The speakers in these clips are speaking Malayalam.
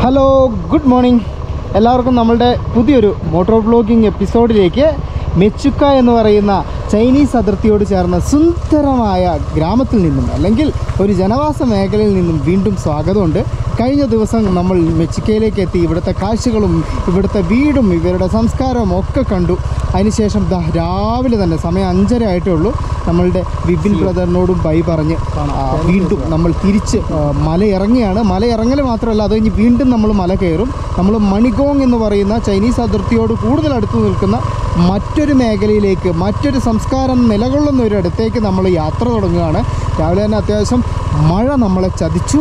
ഹലോ ഗുഡ് മോർണിംഗ് എല്ലാവർക്കും നമ്മളുടെ പുതിയൊരു മോട്ടോർ ബ്ലോഗിംഗ് എപ്പിസോഡിലേക്ക് മെച്ചുക്ക എന്ന് പറയുന്ന ചൈനീസ് അതിർത്തിയോട് ചേർന്ന സുന്ദരമായ ഗ്രാമത്തിൽ നിന്നും അല്ലെങ്കിൽ ഒരു ജനവാസ മേഖലയിൽ നിന്നും വീണ്ടും സ്വാഗതമുണ്ട്. കഴിഞ്ഞ ദിവസം നമ്മൾ മെച്ചിക്കയിലേക്ക് എത്തി. ഇവിടുത്തെ കാഴ്ചകളും ഇവിടുത്തെ വീടും ഇവരുടെ സംസ്കാരവും ഒക്കെ കണ്ടു. അതിനുശേഷം ദാ രാവിലെ തന്നെ സമയം അഞ്ചര ആയിട്ടേ ഉള്ളൂ. നമ്മളുടെ വിപിൻ ബ്രദറിനോടും ബൈ പറഞ്ഞ് വീണ്ടും നമ്മൾ തിരിച്ച് മലയിറങ്ങിയാണ്. ഇറങ്ങൽ മാത്രമല്ല അത് കഴിഞ്ഞ് വീണ്ടും നമ്മൾ മല കയറും. നമ്മൾ മണിഗോങ് എന്ന് പറയുന്ന ചൈനീസ് അതിർത്തിയോട് കൂടുതൽ അടുത്ത് നിൽക്കുന്ന മറ്റൊരു മേഖലയിലേക്ക് മറ്റൊരു സംസ്കാരം നിലകൊള്ളുന്ന ഒരു അടുത്തേക്ക് നമ്മൾ യാത്ര തുടങ്ങുകയാണ്. രാവിലെ തന്നെ അത്യാവശ്യം മഴ നമ്മളെ ചതിച്ചു.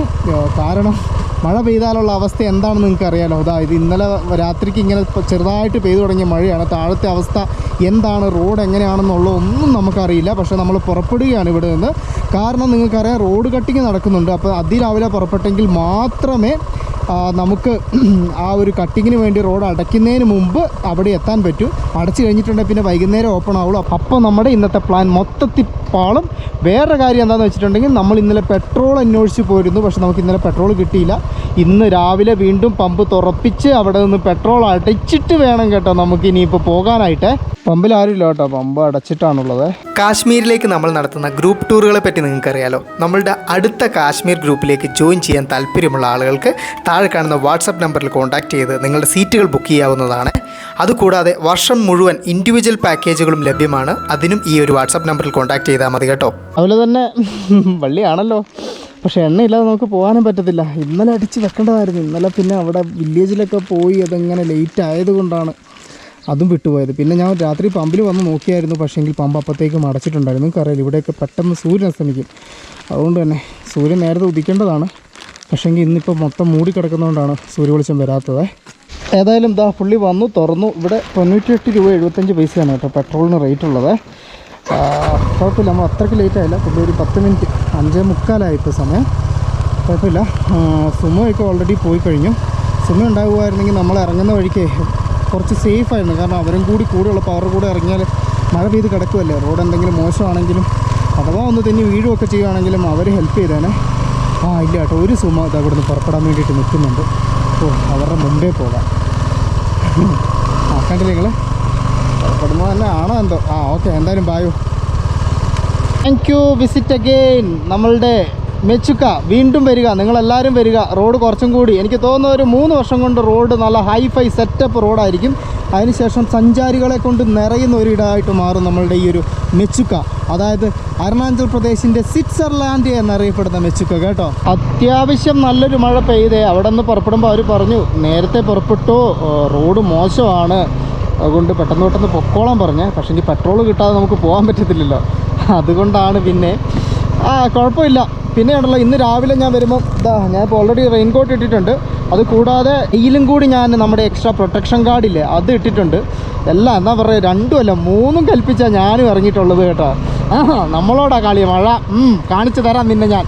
കാരണം മഴ പെയ്താലുള്ള അവസ്ഥ എന്താണെന്ന് നിങ്ങൾക്ക് അറിയാലോ. അതാ ഇത് ഇന്നലെ രാത്രിക്ക് ഇങ്ങനെ ചെറുതായിട്ട് പെയ്തു തുടങ്ങിയ മഴയാണ്. താഴത്തെ അവസ്ഥ എന്താണ്? റോഡ് എങ്ങനെയാണെന്നുള്ള ഒന്നും നമുക്കറിയില്ല. പക്ഷേ നമ്മൾ പുറപ്പെടുകയാണ് ഇവിടെ നിന്ന്. കാരണം നിങ്ങൾക്കറിയാം റോഡ് കട്ടിങ് നടക്കുന്നുണ്ട്. അപ്പോൾ അതിരാവിലെ പുറപ്പെട്ടെങ്കിൽ മാത്രമേ നമുക്ക് ആ ഒരു കട്ടിങ്ങിന് വേണ്ടി റോഡ് അടയ്ക്കുന്നതിന് മുമ്പ് അവിടെ എത്താൻ പറ്റും. അടച്ചു കഴിഞ്ഞിട്ടുണ്ടെങ്കിൽ പിന്നെ വൈകുന്നേരം ഓപ്പൺ ആവുള്ളൂ. അപ്പോൾ നമ്മുടെ ഇന്നത്തെ പ്ലാൻ മൊത്തത്തിൽ പാളും. വേറെ കാര്യം എന്താണെന്ന് വെച്ചിട്ടുണ്ടെങ്കിൽ നമ്മൾ ഇന്നലെ പെട്രോൾ അന്വേഷിച്ച് പോയിരുന്നു. പക്ഷെ നമുക്ക് ഇന്നലെ പെട്രോൾ കിട്ടിയില്ല. ഇന്ന് രാവിലെ വീണ്ടും പമ്പ് തുറപ്പിച്ച് അവിടെ നിന്ന് പെട്രോൾ അടച്ചിട്ട് വേണം കേട്ടോ നമുക്ക് ഇനിയിപ്പോൾ പോകാനായിട്ട്. പമ്പിൽ ആരുമില്ല കേട്ടോ. പമ്പ് അടച്ചിട്ടാണുള്ളത്. കാശ്മീരിലേക്ക് നമ്മൾ നടത്തുന്ന ഗ്രൂപ്പ് ടൂറുകളെ പറ്റി നിങ്ങൾക്കറിയാലോ. നമ്മളുടെ അടുത്ത കാശ്മീർ ഗ്രൂപ്പിലേക്ക് ജോയിൻ ചെയ്യാൻ താല്പര്യമുള്ള ആളുകൾക്ക് താഴെ കാണുന്ന വാട്സപ്പ് നമ്പറിൽ കോൺടാക്ട് ചെയ്ത് നിങ്ങളുടെ സീറ്റുകൾ ബുക്ക് ചെയ്യാവുന്നതാണ്. അതുകൂടാതെ വർഷം മുഴുവൻ ഇൻഡിവിജ്വൽ പാക്കേജുകളും ലഭ്യമാണ്. അതിനും ഈ ഒരു വാട്സാപ്പ് നമ്പറിൽ കോൺടാക്ട് ചെയ്താൽ മതി കേട്ടോ. അതുപോലെ തന്നെ വള്ളിയാണല്ലോ. പക്ഷെ എണ്ണയില്ലാതെ നമുക്ക് പോകാനും പറ്റത്തില്ല. ഇന്നലെ അടിച്ച് വെക്കേണ്ടതായിരുന്നു. ഇന്നലെ പിന്നെ അവിടെ വില്ലേജിലൊക്കെ പോയി അതെങ്ങനെ ലേറ്റ് ആയതുകൊണ്ടാണ് അതും വിട്ടുപോയത്. പിന്നെ ഞാൻ രാത്രി പമ്പിൽ വന്ന് നോക്കിയായിരുന്നു. പക്ഷേ പക്ഷേങ്കിൽ പമ്പ് അപ്പത്തേക്കും അടച്ചിട്ടുണ്ടായിരുന്നു നിങ്ങൾക്കറിയാം ഇവിടെയൊക്കെ പെട്ടെന്ന് സൂര്യൻ അസ്തമിക്കും. അതുകൊണ്ട് തന്നെ സൂര്യൻ നേരത്തെ ഉദിക്കേണ്ടതാണ്. പക്ഷേങ്കിൽ ഇന്നിപ്പോൾ മൊത്തം മൂടിക്കിടക്കുന്നതുകൊണ്ടാണ് സൂര്യ വെളിച്ചം വരാത്തത്. ഏതായാലും ഇതാ പുള്ളി വന്നു തുറന്നു. ഇവിടെ തൊണ്ണൂറ്റിയെട്ട് രൂപ എഴുപത്തഞ്ച് പൈസയാണ് കേട്ടോ പെട്രോളിന് റേറ്റ് ഉള്ളത്. കുഴപ്പമില്ല നമ്മൾ അത്രയ്ക്ക് ലേറ്റ് ആയില്ല. പുള്ളി ഒരു പത്ത് മിനിറ്റ് അഞ്ചേ മുക്കാലായി ഇപ്പോൾ സമയം. കുഴപ്പമില്ല. സുമയൊക്കെ ഓൾറെഡി പോയി കഴിഞ്ഞു. സുമ ഉണ്ടാകുമായിരുന്നെങ്കിൽ നമ്മൾ ഇറങ്ങുന്ന വഴിക്ക് കുറച്ച് സേഫ് ആയിരുന്നു. കാരണം അവരും കൂടി കൂടെയുള്ള പവർ കൂടെ ഇറങ്ങിയാൽ മഴ പെയ്ത് കിടക്കുമല്ലേ റോഡ് എന്തെങ്കിലും മോശമാണെങ്കിലും അഥവാ ഒന്ന് തന്നെ വീഴുകയൊക്കെ ചെയ്യുകയാണെങ്കിലും അവർ ഹെൽപ്പ് ചെയ്തേനെ. ആ ഇല്ല കേട്ടോ. ഒരു സുമ ഇത് അവിടെ നിന്ന് പുറപ്പെടാൻ വേണ്ടിയിട്ട് നിൽക്കുന്നുണ്ട്. ഓ അവരുടെ മുമ്പേ പോകാം. ആ കണ്ടില്ലേ നിങ്ങൾ പുറപ്പെടുന്നത് തന്നെ ആണോ എന്തോ? ആ ഓക്കെ എന്തായാലും ബായോ താങ്ക് യു വിസിറ്റ് അഗെയിൻ നമ്മളുടെ മെച്ചുക്ക വീണ്ടും വരിക. നിങ്ങളെല്ലാവരും വരിക. റോഡ് കുറച്ചും കൂടി. എനിക്ക് തോന്നുന്ന ഒരു മൂന്ന് വർഷം കൊണ്ട് റോഡ് നല്ല ഹൈഫൈ സെറ്റപ്പ് റോഡായിരിക്കും അതിനുശേഷം സഞ്ചാരികളെ കൊണ്ട് നിറയുന്ന ഒരു ഇടമായിട്ട് മാറും നമ്മളുടെ ഈ ഒരു മെച്ചുക്ക. അതായത് അരുണാചൽ പ്രദേശിന്റെ സ്വിറ്റ്സർലാൻഡ് എന്നറിയപ്പെടുന്ന മെച്ചുക്ക കേട്ടോ. അത്യാവശ്യം നല്ലൊരു മഴ പെയ്തേ. അവിടെ നിന്ന് പുറപ്പെടുമ്പോൾ അവർ പറഞ്ഞു നേരത്തെ പുറപ്പെട്ടു. റോഡ് മോശമാണ്. അതുകൊണ്ട് പെട്ടെന്ന് പെട്ടെന്ന് പൊക്കോളാൻ പറഞ്ഞേ. പക്ഷേ ഇനി പെട്രോൾ കിട്ടാതെ നമുക്ക് പോകാൻ പറ്റത്തില്ലല്ലോ. അതുകൊണ്ടാണ് പിന്നെ ആ കുഴപ്പമില്ല. പിന്നെ ഉണ്ടല്ലോ ഇന്ന് രാവിലെ ഞാൻ വരുമ്പോൾ ഇതാ ഞാൻ ഇപ്പോൾ ഓൾറെഡി റെയിൻ കോട്ട് ഇട്ടിട്ടുണ്ട്. അത് കൂടാതെ ഇതിലും കൂടി ഞാൻ നമ്മുടെ എക്സ്ട്രാ പ്രൊട്ടക്ഷൻ കാർഡില്ലേ അത് ഇട്ടിട്ടുണ്ട്. എല്ലാം എന്താ പറയുക രണ്ടുമല്ല മൂന്നും കൽപ്പിച്ചാൽ ഞാനും ഇറങ്ങിയിട്ടുള്ളത് കേട്ടോ. ആ നമ്മളോടാ കളി മഴ. കാണിച്ചു തരാം നിന്നെ ഞാൻ.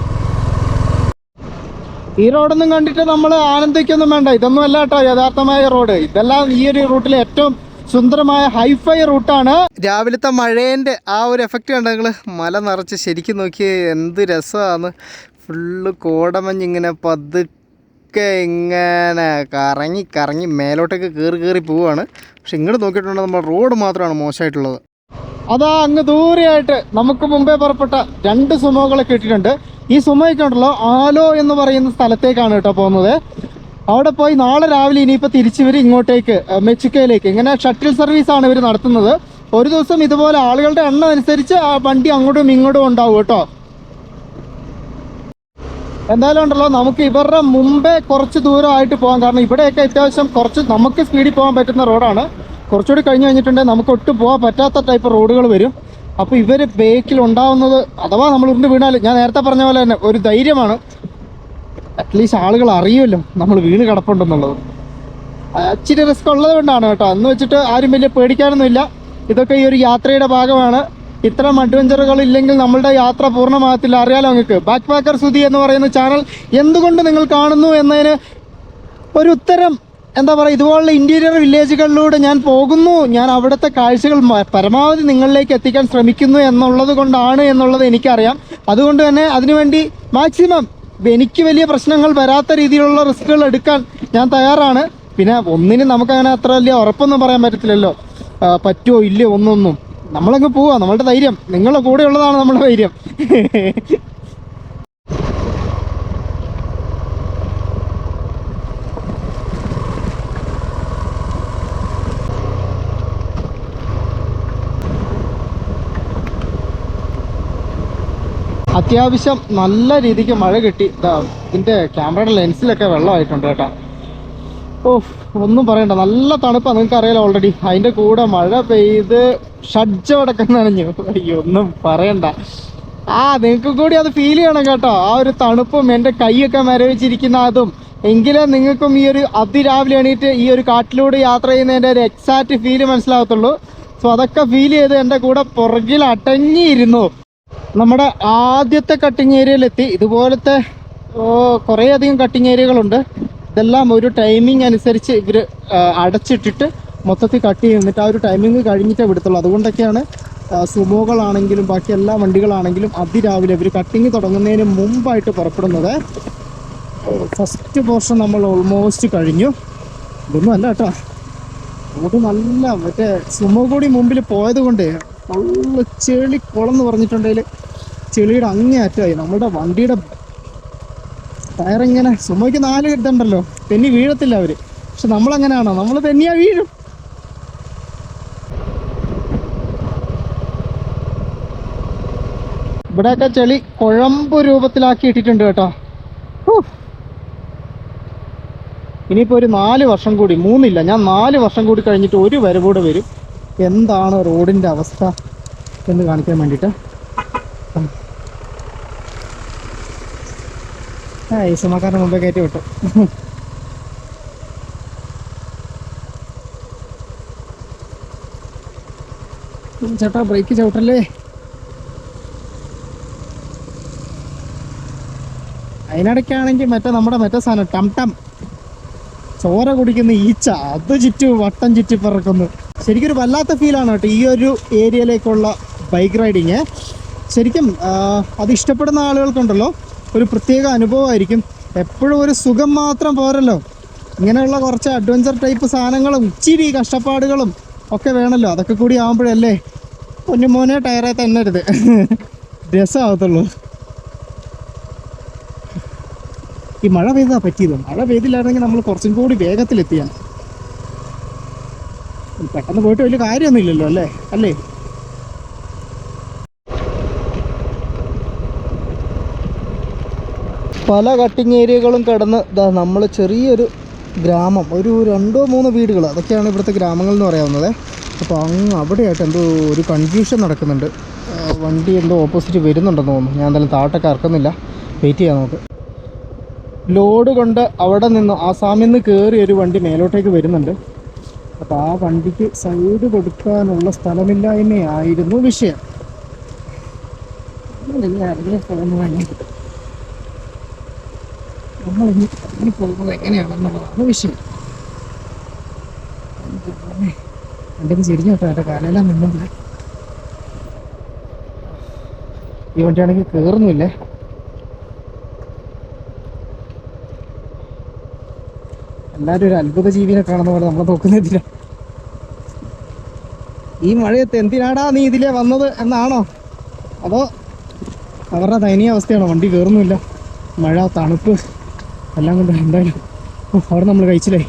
ഈ റോഡൊന്നും കണ്ടിട്ട് നമ്മൾ ആനന്ദിക്കൊന്നും വേണ്ട. ഇതൊന്നും അല്ല കേട്ടോ യഥാർത്ഥമായ റോഡ് ഇതെല്ലാം ഈ ഒരു റൂട്ടിലെ ഏറ്റവും സുന്ദരമായ ഹൈഫൈ റൂട്ടാണ്. രാവിലത്തെ മഴേന്റെ ആ ഒരു എഫക്റ്റ് കണ്ട നിങ്ങൾ മല നിറച്ച് ശരിക്കും നോക്കി എന്ത് രസമാണ്. ഫുള്ള് കോടമഞ്ഞിങ്ങനെ പതുക്കെ ഇങ്ങനെ കറങ്ങി കറങ്ങി മേലോട്ടേക്ക് കയറി കയറി പോവുകയാണ് പക്ഷെ ഇങ്ങോട്ട് നോക്കിയിട്ടുണ്ടെങ്കിൽ നമ്മുടെ റോഡ് മാത്രമാണ് മോശമായിട്ടുള്ളത്. അതാ അങ്ങ് ദൂരെയായിട്ട് നമുക്ക് മുമ്പേ പുറപ്പെട്ട രണ്ട് സുമോകളെ കിട്ടിയിട്ടുണ്ട്. ഈ സുമയൊക്കെ ഉണ്ടല്ലോ ആലോ എന്ന് പറയുന്ന സ്ഥലത്തേക്കാണ് കേട്ടോ പോകുന്നത്. അവിടെ പോയി നാളെ രാവിലെ ഇനിയിപ്പോൾ തിരിച്ചു വരും ഇങ്ങോട്ടേക്ക് മെക്സിക്കോയിലേക്ക് ഇങ്ങനെ ഷട്ടിൽ സർവീസ് ആണ് ഇവർ നടത്തുന്നത്. ഒരു ദിവസം ഇതുപോലെ ആളുകളുടെ എണ്ണം അനുസരിച്ച് ആ വണ്ടി അങ്ങോട്ടും ഇങ്ങോട്ടും ഉണ്ടാവും കേട്ടോ. എന്തായാലും ഉണ്ടല്ലോ നമുക്ക് ഇവരുടെ മുമ്പേ കുറച്ച് ദൂരമായിട്ട് പോകാം. കാരണം ഇവിടെയൊക്കെ അത്യാവശ്യം കുറച്ച് നമുക്ക് സ്പീഡിൽ പോകാൻ പറ്റുന്ന റോഡാണ്. കുറച്ചുകൂടി കഴിഞ്ഞ് കഴിഞ്ഞിട്ടുണ്ടെങ്കിൽ നമുക്ക് ഒട്ടും പോകാൻ പറ്റാത്ത ടൈപ്പ് റോഡുകൾ വരും. അപ്പോൾ ഇവർ ബേക്കിൽ ഉണ്ടാവുന്നത് അഥവാ നമ്മൾ ഉരുണ്ട് വീണാൽ ഞാൻ നേരത്തെ പറഞ്ഞ പോലെ തന്നെ ഒരു ധൈര്യമാണ്. അറ്റ്ലീസ്റ്റ് ആളുകൾ അറിയുമല്ലോ നമ്മൾ വീണ് കിടപ്പുണ്ടെന്നുള്ളത്. ഇച്ചിരി റിസ്ക് ഉള്ളത് കൊണ്ടാണ് കേട്ടോ. എന്ന് വെച്ചിട്ട് ആരും വലിയ പേടിക്കാനൊന്നുമില്ല ഇതൊക്കെ ഈ ഒരു യാത്രയുടെ ഭാഗമാണ്. ഇത്തരം അഡ്വഞ്ചറുകൾ ഇല്ലെങ്കിൽ നമ്മളുടെ യാത്ര പൂർണമാകത്തില്ല. അറിയാലോ നിങ്ങൾക്ക്. ബാക്ക് പാക്കർ സുധി എന്ന് പറയുന്ന ചാനൽ എന്തുകൊണ്ട് നിങ്ങൾ കാണുന്നു എന്നതിന് ഒരു ഉത്തരം എന്താ പറയുക ഇതുപോലുള്ള ഇന്റീരിയർ വില്ലേജുകളിലൂടെ ഞാൻ പോകുന്നു. ഞാൻ അവിടുത്തെ കാഴ്ചകൾ പരമാവധി നിങ്ങളിലേക്ക് എത്തിക്കാൻ ശ്രമിക്കുന്നു എന്നുള്ളത് കൊണ്ടാണ് എന്നുള്ളത് എനിക്കറിയാം. അതുകൊണ്ട് തന്നെ അതിനുവേണ്ടി മാക്സിമം എനിക്ക് വലിയ പ്രശ്നങ്ങൾ വരാത്ത രീതിയിലുള്ള റിസ്കുകൾ എടുക്കാൻ ഞാൻ തയ്യാറാണ്. പിന്നെ ഒന്നിനും നമുക്കങ്ങനെ അത്ര വലിയ ഉറപ്പൊന്നും പറയാൻ പറ്റത്തില്ലല്ലോ. പറ്റുമോ ഇല്ലയോ ഒന്നൊന്നും. നമ്മളങ്ങ് പോവാ നമ്മളുടെ ധൈര്യം. നിങ്ങളുടെ കൂടെ ഉള്ളതാണ് നമ്മുടെ ധൈര്യം. അത്യാവശ്യം നല്ല രീതിക്ക് മഴ കിട്ടി. ഇതാ ഇതിന്റെ ക്യാമറയുടെ ലെൻസിലൊക്കെ വെള്ളമായിട്ടുണ്ട് കേട്ടോ. ഓ ഒന്നും പറയണ്ട. നല്ല തണുപ്പാണ് നിങ്ങൾക്ക് അറിയാലോ ഓൾറെഡി അതിന്റെ കൂടെ മഴ പെയ്ത് ഷഡ്ജടക്കം നനഞ്ഞു അയ്യോ ഒന്നും പറയണ്ട. ആ നിങ്ങൾക്ക് കൂടി അത് ഫീൽ ചെയ്യണം കേട്ടോ. ആ ഒരു തണുപ്പും എന്റെ കൈയൊക്കെ മരവിച്ചിരിക്കുന്ന അതും. എങ്കിലേ നിങ്ങൾക്കും ഈ ഒരു അതിരാവിലെ എണീറ്റ് ഈ ഒരു കാട്ടിലൂടെ യാത്ര ചെയ്യുന്നതിന്റെ ഒരു എക്സാക്റ്റ് ഫീൽ മനസ്സിലാകത്തുള്ളൂ സോ അതൊക്കെ ഫീൽ ചെയ്ത് എന്റെ കൂടെ പുറകിൽ അടങ്ങിയിരുന്നു. നമ്മുടെ ആദ്യത്തെ കട്ടിങ് ഏരിയയിലെത്തി ഇതുപോലത്തെ കുറേയധികം കട്ടിങ് ഏരിയകളുണ്ട് ഇതെല്ലാം ഒരു ടൈമിംഗ് അനുസരിച്ച് ഇവർ അടച്ചിട്ടിട്ട് മൊത്തത്തിൽ കട്ട് ചെയ്തിട്ട് ആ ഒരു ടൈമിംഗ് കഴിഞ്ഞിട്ടേ വിടത്തുള്ളൂ. അതുകൊണ്ടൊക്കെയാണ് സുമോകളാണെങ്കിലും ബാക്കി എല്ലാ വണ്ടികളാണെങ്കിലും അതിരാവിലെ ഇവർ കട്ടിങ് തുടങ്ങുന്നതിന് മുമ്പായിട്ട് പുറപ്പെടുന്നത്. ഫസ്റ്റ് പോർഷൻ നമ്മൾ ഓൾമോസ്റ്റ് കഴിഞ്ഞു. ഇതൊന്നും അല്ല കേട്ടോ. റോഡ് നല്ല മറ്റേ സുമോ കൂടി മുമ്പിൽ പോയത് കൊണ്ടേ നല്ല ചെളി കുളം എന്ന് പറഞ്ഞിട്ടുണ്ടെങ്കിൽ ചെളിയുടെ അങ്ങേ അറ്റമായി നമ്മുടെ വണ്ടിയുടെ ടയറിങ്ങനെ സുമയ്ക്ക് നാല് ഇതുണ്ടല്ലോ. തെന്നി വീഴത്തില്ല അവർ. പക്ഷെ നമ്മളങ്ങനെയാണോ? നമ്മൾ തെന്നിയാ വീഴും. ഇവിടെയൊക്കെ ചെളി കുഴമ്പ് രൂപത്തിലാക്കി ഇട്ടിട്ടുണ്ട് കേട്ടോ. ഇനിയിപ്പോൾ ഒരു നാല് വർഷം കൂടി മൂന്നില്ല ഞാൻ നാല് വർഷം കൂടി കഴിഞ്ഞിട്ട് ഒരു വരവൂടെ വരും. എന്താണ് റോഡിന്റെ അവസ്ഥ എന്ന് കാണിക്കാൻ വേണ്ടിയിട്ട്? ആ ഈ സുമക്കാരന് മുമ്പേ കയറ്റി വിട്ടു. ചേട്ടാ ബ്രേക്ക് ചവിട്ടല്ലേ? അതിനിടയ്ക്കാണെങ്കിൽ മറ്റേ നമ്മുടെ മറ്റേ സാധനം ടം ടം. ചോര കുടിക്കുന്ന ഈച്ച അത് ചുറ്റി വട്ടം ചുറ്റി പറക്കുന്നു. ശരിക്കും ഒരു വല്ലാത്ത ഫീലാണ് കേട്ടോ ഈ ഒരു ഏരിയയിലേക്കുള്ള ബൈക്ക് റൈഡിങ് ശരിക്കും അത് ഇഷ്ടപ്പെടുന്ന ആളുകൾക്കുണ്ടല്ലോ ഒരു പ്രത്യേക അനുഭവമായിരിക്കും. എപ്പോഴും ഒരു സുഖം മാത്രം പോരല്ലോ. ഇങ്ങനെയുള്ള കുറച്ച് അഡ്വഞ്ചർ ടൈപ്പ് സാധനങ്ങളും ഇച്ചിരി കഷ്ടപ്പാടുകളും ഒക്കെ വേണമല്ലോ അതൊക്കെ കൂടി ആകുമ്പോഴല്ലേ പൊന്നുമോനെ ടയറെ തന്നരുത്. രസമാകത്തുള്ളൂ. ഈ മഴ പെയ്താ പറ്റിയത്? മഴ പെയ്തില്ലായിരുന്നെങ്കിൽ നമ്മൾ കുറച്ചും കൂടി വേഗത്തിലെത്തിയാണ് പെട്ടെന്ന് പോയിട്ട് വലിയ കാര്യമൊന്നുമില്ലല്ലോ അല്ലേ? അല്ലേ? പല കട്ടിങ് ഏരിയകളും കടന്ന് ഇതാ നമ്മൾ ചെറിയൊരു ഗ്രാമം ഒരു രണ്ടോ മൂന്നോ വീടുകൾ അതൊക്കെയാണ് ഇവിടുത്തെ ഗ്രാമങ്ങൾ എന്ന് പറയാവുന്നത്. അപ്പോൾ അങ്ങ് അവിടെയായിട്ട് എന്തോ ഒരു കൺഫ്യൂഷൻ നടക്കുന്നുണ്ട്. വണ്ടി എന്തോ ഓപ്പോസിറ്റ് വരുന്നുണ്ടെന്ന് തോന്നുന്നു. ഞാൻ എന്തായാലും താട്ടൊക്കെ ഇറക്കുന്നില്ല. വെയിറ്റ് ചെയ്യാം നമുക്ക്. ലോഡ് കൊണ്ട് അവിടെ നിന്ന് ആസാമിൽ നിന്ന് കയറി ഒരു വണ്ടി മേലോട്ടേക്ക് വരുന്നുണ്ട്. അപ്പോൾ ആ വണ്ടിക്ക് സൈഡ് കൊടുക്കാനുള്ള സ്ഥലമില്ലായ്മയായിരുന്നു വിഷയം. നമ്മളിനി ഇറങ്ങി പോകുന്നതാണ് നമ്മളിനി ഇറങ്ങി പോകുന്നത് എങ്ങനെയാണെന്നുള്ളതാണ് വിഷയം. വണ്ടിക്ക് ചിരിഞ്ഞു കേട്ടോ എന്റെ കാലെല്ലാം നിന്നില്ല ഈ വണ്ടിയാണെങ്കിൽ കയറുന്നില്ലേ എല്ലാവരും ഒരു അത്ഭുത ജീവിനെ കാണുന്ന പോലെ നമ്മളെ നോക്കുന്നതില്ല ഈ മഴയത്ത് എന്തിനാടാ നീ ഇതിലേ വന്നത് എന്നാണോ? അതോ അവരുടെ ദയനീയ അവസ്ഥയാണോ? വണ്ടി കയറുന്നില്ല മഴ തണുപ്പ് എല്ലാം കൊണ്ട് എന്തായാലും അവിടെ നമ്മൾ കഴിച്ചില്ലേ?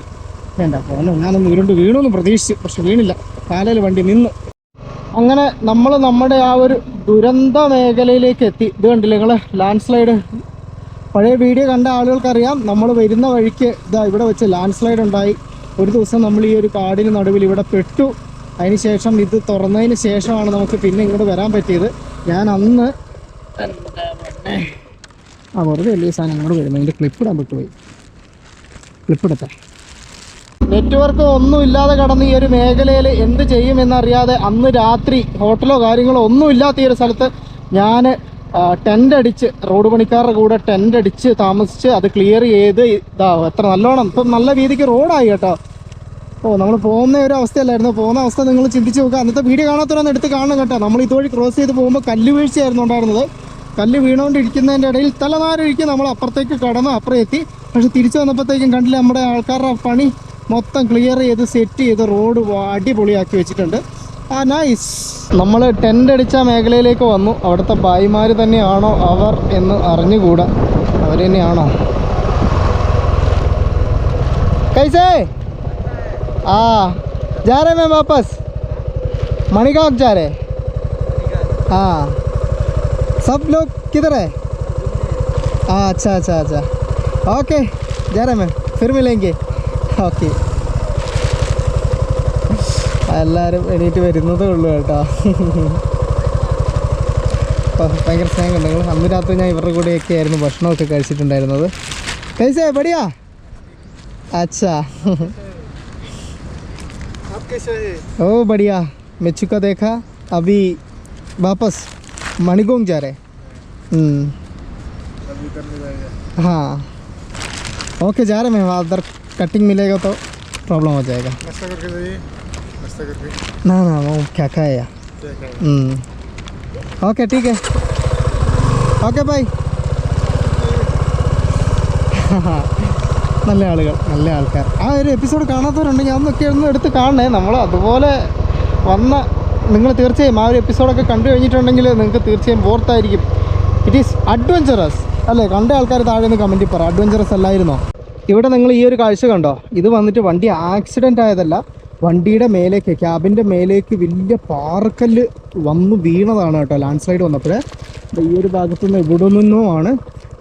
വേണ്ട പോകണം ഞാനൊന്ന് ഉരുണ്ട് വീണൊന്ന് പ്രതീക്ഷിച്ചു. പക്ഷെ വീണില്ല. കാലയിൽ വണ്ടി നിന്നു. അങ്ങനെ നമ്മൾ നമ്മുടെ ആ ഒരു ദുരന്ത മേഖലയിലേക്ക് എത്തി. ഇത് കണ്ടില്ലേ നിങ്ങൾ ലാൻഡ് സ്ലൈഡ് പഴയ വീഡിയോ കണ്ട ആളുകൾക്കറിയാം നമ്മൾ വരുന്ന വഴിക്ക് ഇതാ ഇവിടെ വെച്ച് ലാൻഡ് സ്ലൈഡ് ഉണ്ടായി. ഒരു ദിവസം നമ്മൾ ഈ ഒരു കാടിന് നടുവിൽ ഇവിടെ പെട്ടു. അതിന് ശേഷം ഇത് തുറന്നതിന് ശേഷമാണ് നമുക്ക് പിന്നെ ഇങ്ങോട്ട് വരാൻ പറ്റിയത്. ഞാൻ അന്ന്. ആ വെറുതെ വലിയ സാധനം അങ്ങോട്ട് വരുന്നു അതിന്റെ ക്ലിപ്പ് ഇടാൻ വിട്ടുപോയി ക്ലിപ്പ് ഇടട്ടെ. നെറ്റ്വർക്ക് ഒന്നും ഇല്ലാതെ കടന്ന് ഈ ഒരു മേഖലയിൽ എന്ത് ചെയ്യുമെന്നറിയാതെ അന്ന് രാത്രി ഹോട്ടലോ കാര്യങ്ങളോ ഒന്നും ഇല്ലാത്ത ഈ ഒരു സ്ഥലത്ത് ഞാൻ ടെന്റ് അടിച്ച് റോഡ് പണിക്കാരുടെ കൂടെ ടെന്റ് അടിച്ച് താമസിച്ച് അത് ക്ലിയർ ചെയ്ത് ഇതാ എത്ര നല്ലോണം. ഇപ്പം നല്ല രീതിക്ക് റോഡായി കേട്ടോ. ഓ നമ്മൾ പോകുന്ന ഒരു അവസ്ഥയല്ലായിരുന്നു. പോകുന്ന അവസ്ഥ നിങ്ങൾ ചിന്തിച്ച് നോക്കുക. അന്നത്തെ വീഡിയോ കാണാത്തവരൊന്ന് എടുത്ത് കാണണം കേട്ടോ. നമ്മൾ ഇതുവഴി ക്രോസ് ചെയ്ത് പോകുമ്പോൾ കല്ല് വീഴ്ചയായിരുന്നു ഉണ്ടായിരുന്നത്. കല്ല് വീണുകൊണ്ടിരിക്കുന്നതിന്റെ ഇടയിൽ തലനാരൊഴിക്കും നമ്മൾ അപ്പുറത്തേക്ക് കടന്ന് അപ്പുറം എത്തി. പക്ഷെ തിരിച്ചു വന്നപ്പോഴത്തേക്കും കണ്ടില്ല നമ്മുടെ ആൾക്കാരുടെ പണി മൊത്തം ക്ലിയർ ചെയ്ത് സെറ്റ് ചെയ്ത് റോഡ് അടിപൊളിയാക്കി വെച്ചിട്ടുണ്ട്. ആ നൈസ് നമ്മൾ ടെൻ്റ് അടിച്ച മേഖലയിലേക്ക് വന്നു അവിടുത്തെ ഭായിമാർ തന്നെയാണോ അവർ എന്ന് അറിഞ്ഞുകൂടാ അവർ തന്നെയാണോ कैसे आ जा रहे मैं वापस मणिगांव जा रहे हाँ सब लोग किधर है हाँ अच्छा अच्छा अच्छा ओके जा रहे मैं फिर मिलेंगे ഓക്കെ എല്ലാവരും എണീറ്റ് വരുന്നതേ ഉള്ളൂ കേട്ടോ അപ്പോൾ ഭയങ്കര സ്നേഹമുണ്ട് നിങ്ങൾ അന്ന് രാത്രി ഞാൻ ഇവരുടെ കൂടെയൊക്കെ ആയിരുന്നു ഭക്ഷണമൊക്കെ കഴിച്ചിട്ടുണ്ടായിരുന്നത് കഴിച്ചേ പടിയാ अच्छा आप कैसे है ओ बढ़िया मैं चुका देखा अभी वापस मणिगोंग जा रहे हम्म, अभी करने जाएगा हाँ ओके जा रहे हैं वहाँ उधर कटिंग मिलेगा तो प्रॉब्लम हो जाएगा नाश्ता करके जाइए नाश्ता करके ना ना वो क्या खाया क्या खाएगा हम्म, ओके ठीक है ഓക്കെ ബൈ നല്ല ആളുകൾ നല്ല ആൾക്കാർ ആ ഒരു എപ്പിസോഡ് കാണാത്തവരുണ്ടെങ്കിൽ അതൊക്കെ ഒന്ന് എടുത്ത് കാണണേ നമ്മൾ അതുപോലെ വന്ന നിങ്ങൾ തീർച്ചയായും ആ ഒരു എപ്പിസോഡൊക്കെ കണ്ടു കഴിഞ്ഞിട്ടുണ്ടെങ്കിൽ നിങ്ങൾക്ക് തീർച്ചയായും ബോർത്തായിരിക്കും ഇറ്റ് ഈസ് അഡ്വഞ്ചറസ് അല്ലേ കണ്ട ആൾക്കാർ താഴെ നിന്ന് കമൻറ്റിൽ പറ അഡ്വഞ്ചറസ് അല്ലായിരുന്നോ ഇവിടെ നിങ്ങൾ ഈ ഒരു കാഴ്ച കണ്ടോ ഇത് വന്നിട്ട് വണ്ടി ആക്സിഡൻ്റ് ആയതല്ല വണ്ടിയുടെ മേലേക്ക് ക്യാബിന്റെ മേലേക്ക് വലിയ പാറക്കല്ല് വന്നു വീണതാണ് കേട്ടോ ലാൻഡ് സ്ലൈഡ് വന്നപ്പോൾ ഈ ഒരു ഭാഗത്തു നിന്ന് ഇവിടെ നിന്നുമാണ്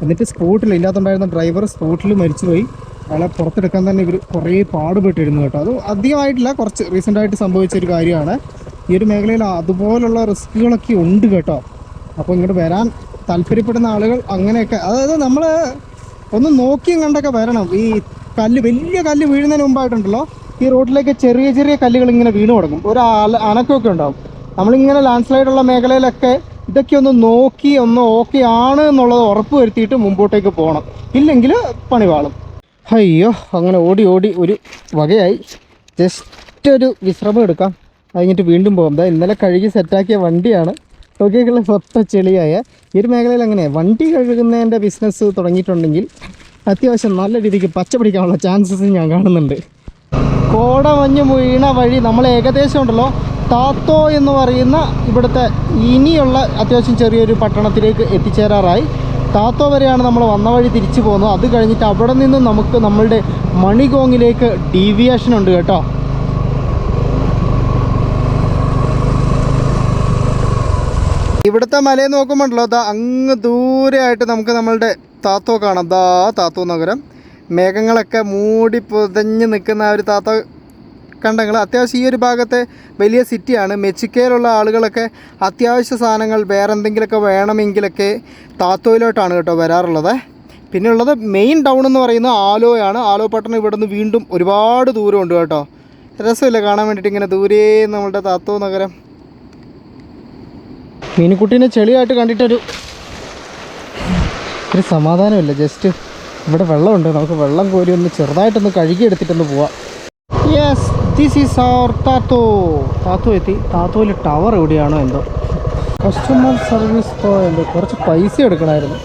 എന്നിട്ട് സ്പോട്ടിൽ ഇല്ലാത്തുണ്ടായിരുന്ന ഡ്രൈവർ സ്പോട്ടിൽ മരിച്ചുപോയി. അയാളെ പുറത്തെടുക്കാൻ തന്നെ ഇവർ കുറേ പാടുപെട്ടിരുന്നു കേട്ടോ. അത് അധികമായിട്ടില്ല കുറച്ച് റീസെന്റ് ആയിട്ട് സംഭവിച്ച ഒരു കാര്യമാണ്. ഈ ഒരു മേഖലയിൽ അതുപോലുള്ള റിസ്കുകളൊക്കെ ഉണ്ട് കേട്ടോ. അപ്പോൾ ഇങ്ങോട്ട് വരാൻ താല്പര്യപ്പെടുന്ന ആളുകൾ അങ്ങനെയൊക്കെ അതായത് നമ്മൾ ഒന്ന് നോക്കിയും കണ്ടൊക്കെ വരണം. ഈ കല്ല് വലിയ കല്ല് വീഴുന്നതിന് മുമ്പായിട്ടുണ്ടല്ലോ. ഈ റോഡിലേക്ക് ചെറിയ ചെറിയ കല്ലുകൾ ഇങ്ങനെ വീണു തുടങ്ങും ഒരു അനക്കമൊക്കെ ഉണ്ടാവും. നമ്മളിങ്ങനെ ലാൻഡ് സ്ലൈഡ് ഉള്ള മേഖലയിലൊക്കെ ഇതൊക്കെ ഒന്ന് നോക്കി ഒന്ന് ഓക്കെ ആണ് എന്നുള്ളത് ഉറപ്പ് വരുത്തിയിട്ട് മുമ്പോട്ടേക്ക് പോകണം. ഇല്ലെങ്കിൽ പണി വാളും അയ്യോ അങ്ങനെ ഓടി ഓടി ഒരു വകയായി. ജസ്റ്റ് ഒരു വിശ്രമം എടുക്കാം. അത് കഴിഞ്ഞിട്ട് വീണ്ടും പോകാം. എന്താ ഇന്നലെ കഴുകി സെറ്റാക്കിയ വണ്ടിയാണ്. ടോക്കിയൊക്കെയുള്ള മൊത്തം ചെളിയായ. ഈ ഒരു മേഖലയിൽ അങ്ങനെ വണ്ടി കഴുകുന്നതിന്റെ ബിസിനസ് തുടങ്ങിയിട്ടുണ്ടെങ്കിൽ അത്യാവശ്യം നല്ല രീതിക്ക് പച്ച പിടിക്കാനുള്ള ചാൻസസ് ഞാൻ കാണുന്നുണ്ട്. കോടമഞ്ഞ് വീണ വഴി നമ്മൾ ഏകദേശം ഉണ്ടല്ലോ താത്തോ എന്ന് പറയുന്ന ഇവിടുത്തെ ഇനിയുള്ള അത്യാവശ്യം ചെറിയൊരു പട്ടണത്തിലേക്ക് എത്തിച്ചേരാറായി. താത്തോ വരെയാണ് നമ്മൾ വന്ന വഴി തിരിച്ചു പോകുന്നത്. അത് കഴിഞ്ഞിട്ട് അവിടെ നിന്ന് നമുക്ക് നമ്മളുടെ മണികോങ്ങിലേക്ക് ഡീവിയേഷൻ ഉണ്ട് കേട്ടോ. ഇവിടുത്തെ മലയെ നോക്കുമ്പോണ്ടല്ലോ അതാ അങ്ങ് ദൂരെയായിട്ട് നമുക്ക് നമ്മളുടെ താത്തോ കാണാം. ദാ താത്തോ നഗരം. മേഘങ്ങളൊക്കെ മൂടി പുതഞ്ഞ് നിൽക്കുന്ന ഒരു താത്ത കണ്ടങ്ങൾ. അത്യാവശ്യം ഈ ഒരു ഭാഗത്തെ വലിയ സിറ്റിയാണ് മെച്ചിക്കയിലുള്ള ആളുകളൊക്കെ അത്യാവശ്യ സാധനങ്ങൾ വേറെ എന്തെങ്കിലുമൊക്കെ വേണമെങ്കിലൊക്കെ താത്തോയിലോട്ടാണ് കേട്ടോ വരാറുള്ളത്. പിന്നെ ഉള്ളത് മെയിൻ ടൗൺ എന്ന് പറയുന്നത് ആലോയാണ്. ആലോ പട്ടണം ഇവിടെ നിന്ന് വീണ്ടും ഒരുപാട് ദൂരമുണ്ട് കേട്ടോ. രസമില്ല കാണാൻ വേണ്ടിയിട്ട് ഇങ്ങനെ ദൂരേ നമ്മളുടെ താത്തോ നഗരം. മീനിക്കുട്ടീനെ ചെളിയായിട്ട് കണ്ടിട്ടൊരു ഒരു സമാധാനമില്ല ജസ്റ്റ് ഇവിടെ വെള്ളമുണ്ട്. നമുക്ക് വെള്ളം കോരി ഒന്ന് ചെറുതായിട്ടൊന്ന് കഴുകി എടുത്തിട്ടൊന്ന് പോവാം. യെസ് ദിസ് ഈസ് അവർ താത്തോ താത്തോ എത്തി. താത്തോയിൽ ടവർ എവിടെയാണോ എന്തോ. കസ്റ്റമർ സർവീസ് പോയെന്തോ കുറച്ച് പൈസ എടുക്കണമായിരുന്നു.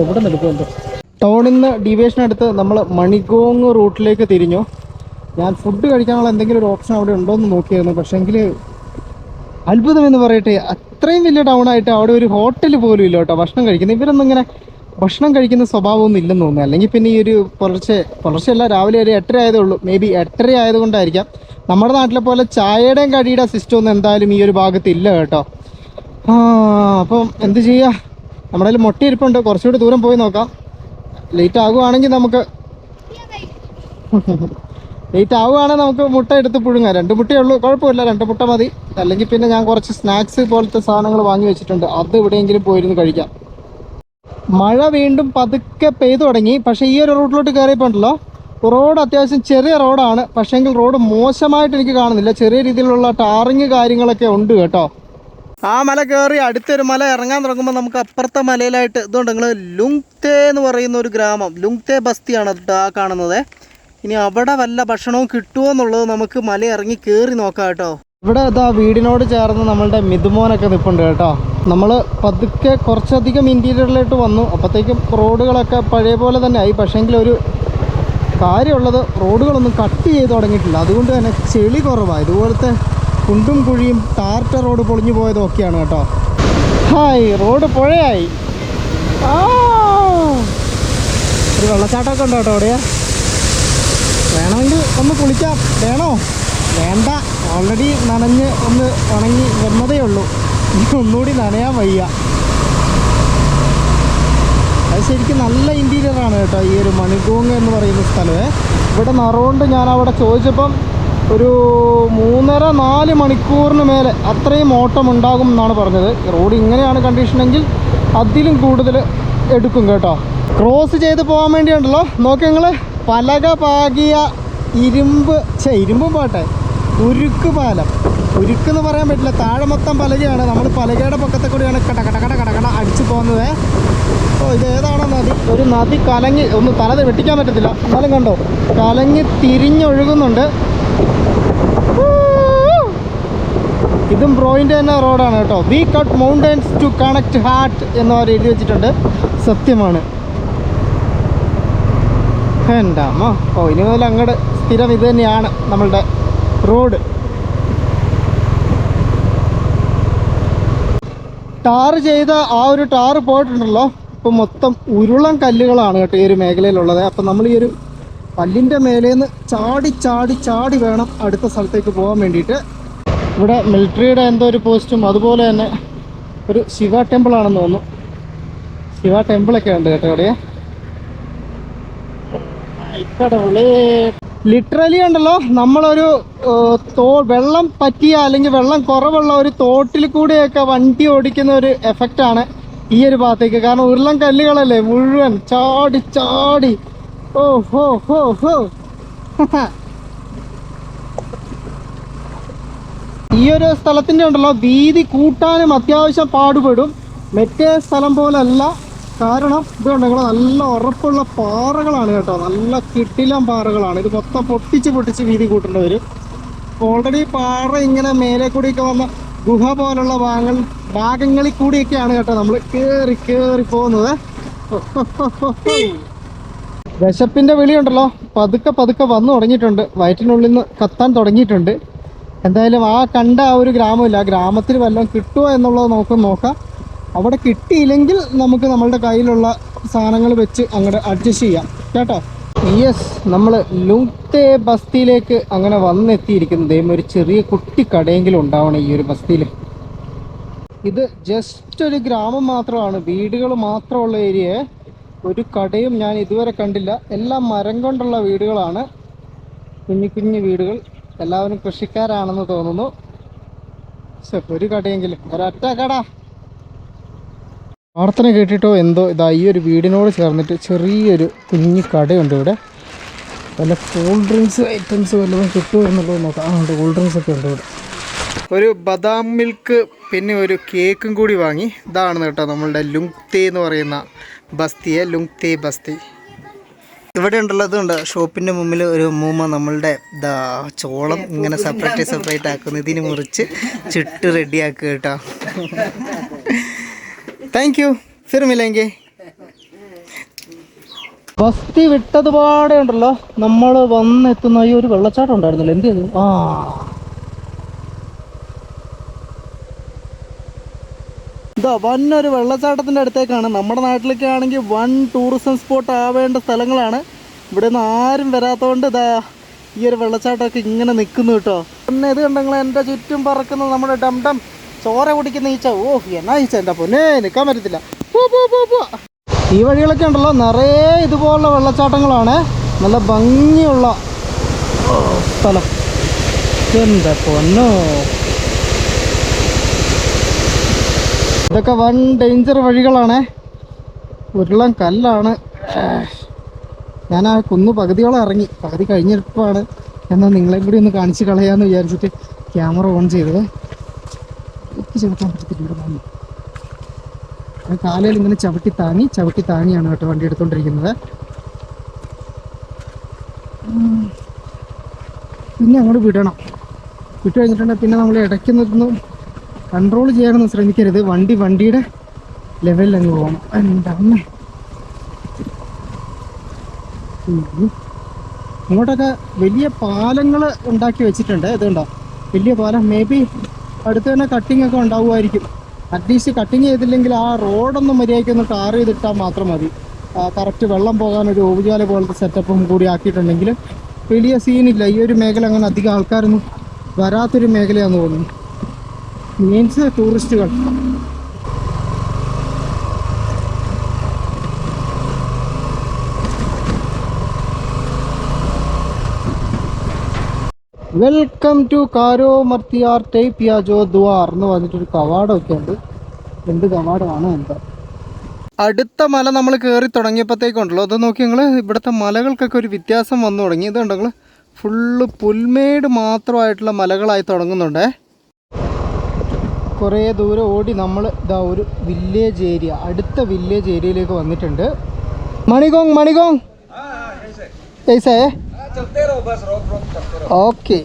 എവിടെ എടുക്കും എന്തോ. ടൗണിൽ നിന്ന് ഡീവിയേഷൻ എടുത്ത് നമ്മൾ മണിക്കോങ് റൂട്ടിലേക്ക് തിരിഞ്ഞു. ഞാൻ ഫുഡ് കഴിക്കാനുള്ള എന്തെങ്കിലും ഒരു ഓപ്ഷൻ അവിടെ ഉണ്ടോ എന്ന് നോക്കിയായിരുന്നു പക്ഷേങ്കിൽ അത്ഭുതം എന്ന് പറയട്ടെ അത്രയും വലിയ ടൗണായിട്ട് അവിടെ ഒരു ഹോട്ടൽ പോലും ഇല്ല കേട്ടോ. ഭക്ഷണം കഴിക്കുന്നത്. ഇവരൊന്നും ഇങ്ങനെ ഭക്ഷണം കഴിക്കുന്ന സ്വഭാവമൊന്നും ഇല്ലെന്ന് തോന്നുന്നു. അല്ലെങ്കിൽ പിന്നെ ഈ ഒരു പുലർച്ചെ പുലർച്ചെയല്ല രാവിലെ ഒരു എട്ടര ആയതേ ഉള്ളൂ മേ ബി എട്ടര ആയതുകൊണ്ടായിരിക്കാം. നമ്മുടെ നാട്ടിലെ പോലെ ചായയുടെയും കടിയുടെ സിസ്റ്റം ഒന്നും എന്തായാലും ഈ ഒരു ഭാഗത്ത് ഇല്ല കേട്ടോ. ആ അപ്പം എന്ത് ചെയ്യുക നമ്മുടെ കയ്യിൽ മുട്ടയിരിപ്പുണ്ട്. കുറച്ചുകൂടി ദൂരം പോയി നോക്കാം. ലേറ്റ് ആകുവാണെങ്കിൽ നമുക്ക് ലേറ്റ് ആവുകയാണെങ്കിൽ നമുക്ക് മുട്ട എടുത്ത് പുഴുങ്ങാം. രണ്ട് മുട്ടയേ ഉള്ളൂ. കുഴപ്പമില്ല. രണ്ട് മുട്ട മതി. അല്ലെങ്കിൽ പിന്നെ ഞാൻ കുറച്ച് സ്നാക്സ് പോലത്തെ സാധനങ്ങൾ വാങ്ങി വെച്ചിട്ടുണ്ട്. അത് എവിടെയെങ്കിലും പോയിരുന്നു കഴിക്കാം. മഴ വീണ്ടും പതുക്കെ പെയ്തു തുടങ്ങി. പക്ഷേ ഈ ഒരു റൂട്ടിലോട്ട് കയറിയപ്പോണ്ടല്ലോ റോഡ് അത്യാവശ്യം ചെറിയ റോഡാണ്. പക്ഷേങ്കിൽ റോഡ് മോശമായിട്ട് എനിക്ക് കാണുന്നില്ല. ചെറിയ രീതിയിലുള്ള ടാറിങ് കാര്യങ്ങളൊക്കെ ഉണ്ട് കേട്ടോ. ആ മല കയറി അടുത്തൊരു മല ഇറങ്ങാൻ തുടങ്ങുമ്പോൾ നമുക്ക് അപ്പുറത്തെ മലയിലായിട്ട് ഇതുകൊണ്ട് നിങ്ങൾ ലുങ്തേ എന്ന് പറയുന്ന ഒരു ഗ്രാമം. ലുങ്തേ ബസ്തിയാണ് ആ കാണുന്നത്. ഇനി അവിടെ വല്ല ഭക്ഷണവും കിട്ടുമോ എന്നുള്ളത് നമുക്ക് മല ഇറങ്ങി കയറി നോക്കാം കേട്ടോ. ഇവിടെ ഇതാ വീടിനോട് ചേർന്ന് നമ്മളുടെ മിതുമോനൊക്കെ നിൽപ്പുണ്ട് കേട്ടോ. നമ്മൾ പതുക്കെ കുറച്ചധികം ഇന്റീരിയറിലോട്ട് വന്നു. അപ്പോഴത്തേക്കും റോഡുകളൊക്കെ പഴയ പോലെ തന്നെ ആയി പക്ഷേങ്കിൽ ഒരു കാര്യമുള്ളത് റോഡുകളൊന്നും കട്ട് ചെയ്ത് തുടങ്ങിയിട്ടില്ല. അതുകൊണ്ട് തന്നെ ചെളി കുറവാണ് ഇതുപോലത്തെ കുണ്ടും കുഴിയും ടാർട്ട റോഡ് പൊളിഞ്ഞു പോയതൊക്കെയാണ് കേട്ടോ. ഹായ് റോഡ് പുഴയായി. ഒരു വെള്ളച്ചാട്ടമൊക്കെ ഉണ്ടോ കേട്ടോ അവിടെ? വേണമെങ്കിൽ ഒന്ന് കുളിക്കാം. വേണോ? വേണ്ട. ഓൾറെഡി നനഞ്ഞ് ഒന്ന് ഉണങ്ങി വന്നതേ ഉള്ളൂ. ഇനി ഒന്നുകൂടി നനയാൻ വയ്യ. അത് ശരിക്കും നല്ല ഇന്റീരിയറാണ് കേട്ടോ ഈ ഒരു മണികൂങ് എന്ന് പറയുന്ന സ്ഥലമേ ഇവിടെ നിറവുകൊണ്ട് ഞാൻ അവിടെ ചോദിച്ചപ്പം ഒരു മൂന്നര നാല് മണിക്കൂറിന് മേലെ അത്രയും ഓട്ടം ഉണ്ടാകും എന്നാണ് പറഞ്ഞത്. റോഡ് ഇങ്ങനെയാണ് കണ്ടീഷനെങ്കിൽ അതിലും കൂടുതൽ എടുക്കും കേട്ടോ. ക്രോസ് ചെയ്ത് പോകാൻ വേണ്ടിയുണ്ടല്ലോ നോക്കി നിങ്ങൾ പലക പാകിയ ഇരുമ്പ്. ഛേ ഇരുമ്പും പോട്ടെ. ഉരുക്ക് പാലം. ഉരുക്ക് എന്ന് പറയാൻ പറ്റില്ല. താഴെ മൊത്തം പലകയാണ്. നമ്മൾ പലകയുടെ പക്കത്തെ കൂടിയാണ് കട കട കട കട കട അടിച്ചു പോകുന്നത്. ഓ ഇത് ഏതാണോ നദി? ഒരു നദി കലങ്ങി ഒന്ന് തലത് വെട്ടിക്കാൻ പറ്റത്തില്ല. എന്നാലും കണ്ടോ? കലങ്ങി തിരിഞ്ഞൊഴുകുന്നുണ്ട്. ഇതും ബ്രോയിന്റെ തന്നെ റോഡാണ് കേട്ടോ. We cut mountains to connect heart എന്ന് അവർ എഴുതി വെച്ചിട്ടുണ്ട്. സത്യമാണ്. എന്താമോ ഓ ഇനി മുതൽ അങ്ങോട്ട് സ്ഥിരം ഇത് തന്നെയാണ് നമ്മളുടെ റോഡ്. ടാർ ചെയ്ത ആ ഒരു ടാർ പോയിട്ടുണ്ടല്ലോ. ഇപ്പം മൊത്തം ഉരുളം കല്ലുകളാണ് കേട്ടോ ഈ ഒരു മേഖലയിലുള്ളത്. അപ്പം നമ്മൾ ഈ ഒരു കല്ലിന്റെ മേലേന്ന് ചാടി ചാടി ചാടി വേണം അടുത്ത സ്ഥലത്തേക്ക് പോകാൻ വേണ്ടിയിട്ട്. ഇവിടെ മിലിറ്ററിയുടെ എന്തോ ഒരു പോസ്റ്റും അതുപോലെ തന്നെ ഒരു ശിവ ടെമ്പിൾ ആണെന്ന് തോന്നുന്നു. ശിവ ടെമ്പിളൊക്കെ ഉണ്ട് കേട്ടോ ഇവിടെ ലിറ്ററലി ഉണ്ടല്ലോ നമ്മളൊരു തോ വെള്ളം പറ്റിയ അല്ലെങ്കിൽ വെള്ളം കുറവുള്ള ഒരു തോട്ടിൽ കൂടെയൊക്കെ വണ്ടി ഓടിക്കുന്ന ഒരു എഫക്റ്റാണ് ഈ ഒരു ഭാഗത്തേക്ക്. കാരണം ഉരുളൻ കല്ലുകളല്ലേ മുഴുവൻ ചാടി ചാടി. ഓ ഹോ ഹോ ഹോ. ഈ ഒരു സ്ഥലത്തിന്റെ ഉണ്ടല്ലോ വീതി കൂട്ടാനും അത്യാവശ്യം പാടുപെടും. മറ്റേ സ്ഥലം പോലല്ല കാരണം നിങ്ങൾ നല്ല ഉറപ്പുള്ള പാറകളാണ് കേട്ടോ. നല്ല കിട്ടിലം പാറകളാണ്. ഇത് മൊത്തം പൊട്ടിച്ച് പൊട്ടിച്ച് വീതി കൂട്ടേണ്ടി വരും ഓൾറെഡി പാറ ഇങ്ങനെ മേലെ കൂടിയൊക്കെ വന്ന ഗുഹ പോലുള്ള ഭാഗങ്ങൾ ഭാഗങ്ങളിൽ കൂടിയൊക്കെയാണ് കേട്ടോ നമ്മൾ കയറി കയറി പോകുന്നത്. വിശപ്പിന്റെ വിളിയുണ്ടല്ലോ പതുക്കെ പതുക്കെ വന്നു തുടങ്ങിയിട്ടുണ്ട്. വയറ്റിനുള്ളിൽ നിന്ന് കത്താൻ തുടങ്ങിയിട്ടുണ്ട്. എന്തായാലും ആ കണ്ട ആ ഒരു ഗ്രാമമില്ല. ആ ഗ്രാമത്തിൽ വല്ലതും കിട്ടുമോ എന്നുള്ളത് നമുക്ക് നോക്കാം. അവിടെ കിട്ടിയില്ലെങ്കിൽ നമുക്ക് നമ്മളുടെ കയ്യിലുള്ള സാധനങ്ങൾ വെച്ച് അങ്ങോട്ട് അഡ്ജസ്റ്റ് ചെയ്യാം. കേട്ടോ? യെസ് നമ്മൾ ലുങ്തേ ബസ്തിയിലേക്ക് അങ്ങനെ വന്നെത്തിയിരിക്കുന്നത് ഒരു ചെറിയ കുട്ടി കടയെങ്കിലും ഉണ്ടാവണം ഈ ഒരു ബസ്തിയിൽ ഇത് ജസ്റ്റ് ഒരു ഗ്രാമം മാത്രമാണ്. വീടുകൾ മാത്രമുള്ള ഏരിയ ഒരു കടയും ഞാൻ ഇതുവരെ കണ്ടില്ല. എല്ലാം മരം കൊണ്ടുള്ള വീടുകളാണ്. കുഞ്ഞു കുഞ്ഞു വീടുകൾ. എല്ലാവരും കൃഷിക്കാരാണെന്ന് തോന്നുന്നു. ഒരു കടയെങ്കിലും. ഒരൊറ്റ കട. പ്രാർത്ഥന കേട്ടിട്ടോ എന്തോ ഇതാ ഈ ഒരു വീടിനോട് ചേർന്നിട്ട് ചെറിയൊരു കുഞ്ഞു കടയുണ്ട് ഇവിടെ. വല്ല കൂൾ ഡ്രിങ്ക്സ് ഐറ്റംസ് വല്ലതും കിട്ടുമോ എന്നുള്ളത് നോക്കാം. ആ ഉണ്ട് കൂൾ ഡ്രിങ്ക്സ് ഒക്കെ ഉണ്ട് ഇവിടെ. ഒരു ബദാം മിൽക്ക് പിന്നെ ഒരു കേക്കും കൂടി വാങ്ങി. ഇതാണ് കേട്ടോ നമ്മളുടെ ലുങ്തേ എന്ന് പറയുന്ന ബസ്തിയെ ലുങ്തേ ബസ്തി. ഇവിടെ ഉണ്ടല്ലോ ഷോപ്പിന്റെ മുമ്പിൽ ഒരു മൂമ്മ നമ്മളുടെ ഇതാ ചോളം ഇങ്ങനെ സെപ്പറേറ്റ് സെപ്പറേറ്റ് ആക്കുന്നു. ഇതിന് മുറിച്ച് ചുട്ട് റെഡിയാക്കുക കേട്ടോ. താങ്ക് യു ഫിർ മിലെങ്കെ ബസ്തി വിട്ടതുപാടെ ഉണ്ടല്ലോ. നമ്മൾ വന്നെത്തുന്ന ഈ ഒരു വെള്ളച്ചാട്ടം ഉണ്ടായിരുന്നല്ലോ. എന്ത് ചെയ്തു? ആ. ഇതാ വൻ ഒരു വെള്ളച്ചാട്ടത്തിന്റെ അടുത്തേക്കാണ്. നമ്മുടെ നാട്ടിലൊക്കെ ആണെങ്കിൽ വൺ ടൂറിസം സ്പോട്ട് ആവേണ്ട സ്ഥലങ്ങളാണ്. ഇവിടെ നിന്ന് ആരും വരാത്തതുകൊണ്ട് ഇതാ ഈ ഒരു വെള്ളച്ചാട്ടമൊക്കെ ഇങ്ങനെ നിൽക്കുന്നു കേട്ടോ. പിന്നെ ഇത് കണ്ടെങ്കിൽ എന്റെ ചുറ്റും പറക്കുന്ന നമ്മുടെ ഡം ഡം. ചോര കുടിക്കുന്ന ഈച്ച ഓ എന്നാ ഈച്ച എന്റെ പൊന്നേ നിൽക്കാൻ പറ്റത്തില്ല. ഈ വഴികളൊക്കെ ഉണ്ടല്ലോ നിറയെ ഇതുപോലുള്ള വെള്ളച്ചാട്ടങ്ങളാണ്. നല്ല ഭംഗിയുള്ള സ്ഥലം. എന്റെ പൊന്നോ. ഇതൊക്കെ വൺ ഡേഞ്ചർ വഴികളാണ്. ഉരുളൻ കല്ലാണ്. ഞാൻ ആ കുന്ന് പകുതിയോളം ഇറങ്ങി. പകുതി കഴിഞ്ഞിരിപ്പാണ്. എന്നാൽ നിങ്ങളെയും കൂടി ഒന്ന് കാണിച്ച് കളയാന്ന് വിചാരിച്ചിട്ട് ക്യാമറ ഓൺ ചെയ്തത്. ചവിട്ടാൻ പറ്റത്തില്ല വാങ്ങി കാലയിൽ ഇങ്ങനെ ചവിട്ടി താങ്ങി ചവിട്ടി താങ്ങിയാണ് കേട്ടോ വണ്ടി എടുത്തോണ്ടിരിക്കുന്നത്. ഉം. പിന്നെ അങ്ങോട്ട് വിടണം. വിട്ടു കഴിഞ്ഞിട്ടുണ്ടെങ്കിൽ പിന്നെ നമ്മൾ ഇടയ്ക്കുന്നൊന്നും കൺട്രോൾ ചെയ്യാനൊന്നും ശ്രമിക്കരുത്. വണ്ടി വണ്ടിയുടെ ലെവലിൽ അങ്ങ് പോകണം. എന്താണ് അമ്മ? ഇങ്ങോട്ടൊക്കെ വലിയ പാലങ്ങൾ ഉണ്ടാക്കി വെച്ചിട്ടുണ്ട്. ഇതുണ്ടോ? വലിയ പാലം മേ ബി അടുത്ത് തന്നെ കട്ടിംഗ് ഒക്കെ ഉണ്ടാവുമായിരിക്കും. അറ്റ്ലീസ്റ്റ് കട്ടിങ് ചെയ്തില്ലെങ്കിൽ ആ റോഡൊന്നും മര്യാദയ്ക്ക് ഒന്ന് ടാർ ചെയ്തിട്ടാൽ മാത്രം മതി. കറക്റ്റ് വെള്ളം പോകാൻ ഒരു ഓവുചാല പോലത്തെ സെറ്റപ്പും കൂടി ആക്കിയിട്ടുണ്ടെങ്കിൽ വലിയ സീനില്ല ഈ ഒരു മേഖല അങ്ങനെ അധികം ആൾക്കാരൊന്നും വരാത്തൊരു മേഖലയാണെന്ന് തോന്നുന്നു. മീൻസ് ടൂറിസ്റ്റുകൾ വെൽക്കം ടു കാരോ മർത്തിയാർ ടൈപ്പ് യാജോ ദ്വാർ എന്ന് പറഞ്ഞിട്ടൊരു കവാടമൊക്കെ ഉണ്ട്. രണ്ട് കവാടമാണ് എന്താ. അടുത്ത മല നമ്മൾ കയറി തുടങ്ങിയപ്പോഴത്തേക്കുണ്ടല്ലോ അത് നോക്കി ഞങ്ങൾ ഇവിടുത്തെ മലകൾക്കൊക്കെ ഒരു വ്യത്യാസം വന്നു തുടങ്ങി. ഇതുണ്ട് ഞങ്ങൾ ഫുള്ള് പുൽമേട് മാത്രമായിട്ടുള്ള മലകളായി തുടങ്ങുന്നുണ്ടേ. കുറേ ദൂരം ഓടി നമ്മൾ ഇതാ ഒരു വില്ലേജ് ഏരിയ അടുത്ത വില്ലേജ് ഏരിയയിലേക്ക് വന്നിട്ടുണ്ട്. മണികോങ് മണികോങ് ഏസേ ഓക്കെ